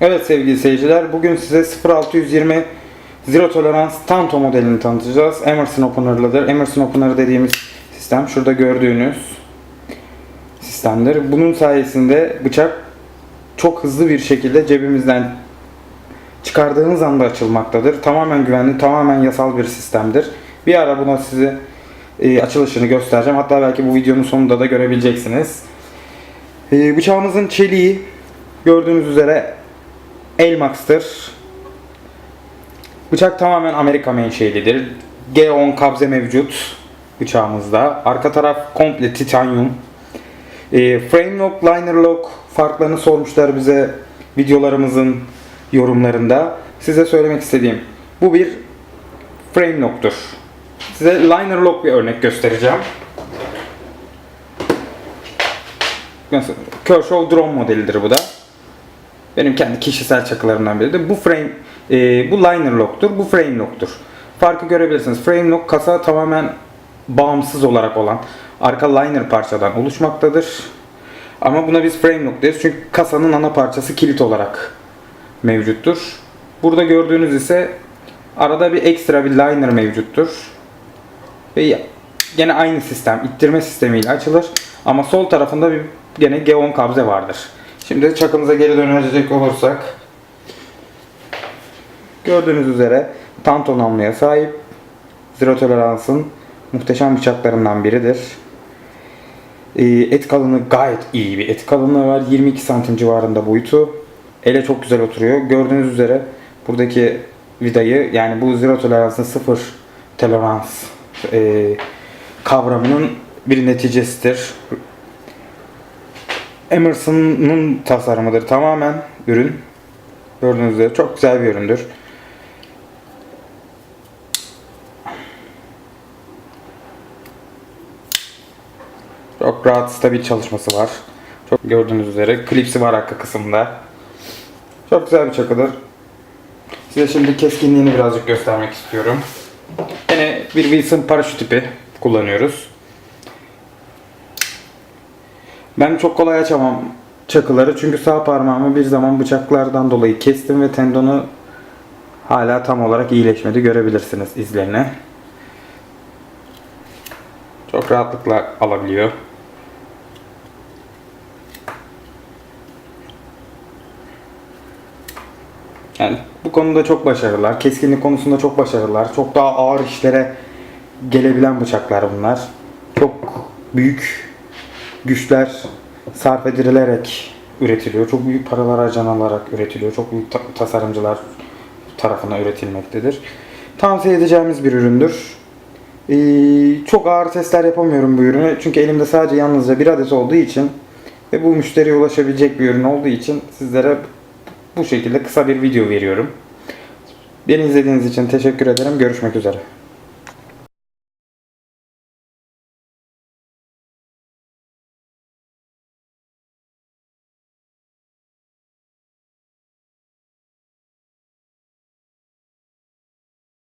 Evet sevgili seyirciler, bugün size 0620 Zero Tolerance Tanto modelini tanıtacağız. Emerson Opener'lıdır. Emerson Opener dediğimiz sistem şurada gördüğünüz sistemdir. Bunun sayesinde bıçak çok hızlı bir şekilde cebimizden çıkardığınız anda açılmaktadır. Tamamen güvenli, tamamen yasal bir sistemdir. Bir ara buna size e, açılışını göstereceğim. Hatta belki bu videonun sonunda da görebileceksiniz. E, bıçağımızın çeliği gördüğünüz üzere Elmax'tır. Bıçak tamamen Amerika menşelidir. G10 kabze mevcut bıçağımızda. Arka taraf komple titanyum. E, frame lock, liner lock farklarını sormuşlar bize videolarımızın yorumlarında. Size söylemek istediğim bu bir frame lock'tur. Size liner lock bir örnek göstereceğim. Mesela Kershaw Drone modelidir bu da. Benim kendi kişisel çakılarımdan biridir. Bu frame, e, bu liner lock'tur, bu frame lock'tur. Farkı görebilirsiniz. Frame lock kasa tamamen bağımsız olarak olan arka liner parçadan oluşmaktadır. Ama buna biz frame lock deriz çünkü kasanın ana parçası kilit olarak mevcuttur. Burada gördüğünüz ise arada bir ekstra bir liner mevcuttur. Ve gene aynı sistem, ittirme sistemiyle açılır. Ama sol tarafında bir gene G10 kabze vardır. Şimdi çakımıza geri dönecek olursak gördüğünüz üzere Tanto namluya sahip Zero Tolerance'ın muhteşem bıçaklarından biridir. Ee, Et kalınlığı gayet iyi bir et kalınlığı var. 22 santim civarında boyutu. Ele çok güzel oturuyor. Gördüğünüz üzere buradaki vidayı yani bu Zero Tolerance'ın sıfır tolerans e, kavramının bir neticesidir. Emerson'un tasarımıdır tamamen ürün. Gördüğünüz üzere çok güzel bir üründür. Çok rahat stabil çalışması var. Çok gördüğünüz üzere klipsi var arka kısımda. Çok güzel bir çakıdır. Size şimdi keskinliğini birazcık göstermek istiyorum. Yine bir Wilson paraşüt tipi kullanıyoruz. Ben çok kolay açamam çakıları çünkü sağ parmağımı bir zaman bıçaklardan dolayı kestim ve tendonu hala tam olarak iyileşmedi. Görebilirsiniz izlerini. Çok rahatlıkla alabiliyor. Yani bu konuda çok başarılılar. Keskinlik konusunda çok başarılılar. Çok daha ağır işlere gelebilen bıçaklar bunlar. Çok büyük güçler sarf edilerek üretiliyor. Çok büyük paralar harcanarak üretiliyor. Çok büyük ta- tasarımcılar tarafından üretilmektedir. Tavsiye edeceğimiz bir üründür. Ee, çok ağır testler yapamıyorum bu ürünü. Çünkü elimde sadece yalnızca bir adet olduğu için ve bu müşteriye ulaşabilecek bir ürün olduğu için sizlere bu şekilde kısa bir video veriyorum. Beni izlediğiniz için teşekkür ederim. Görüşmek üzere.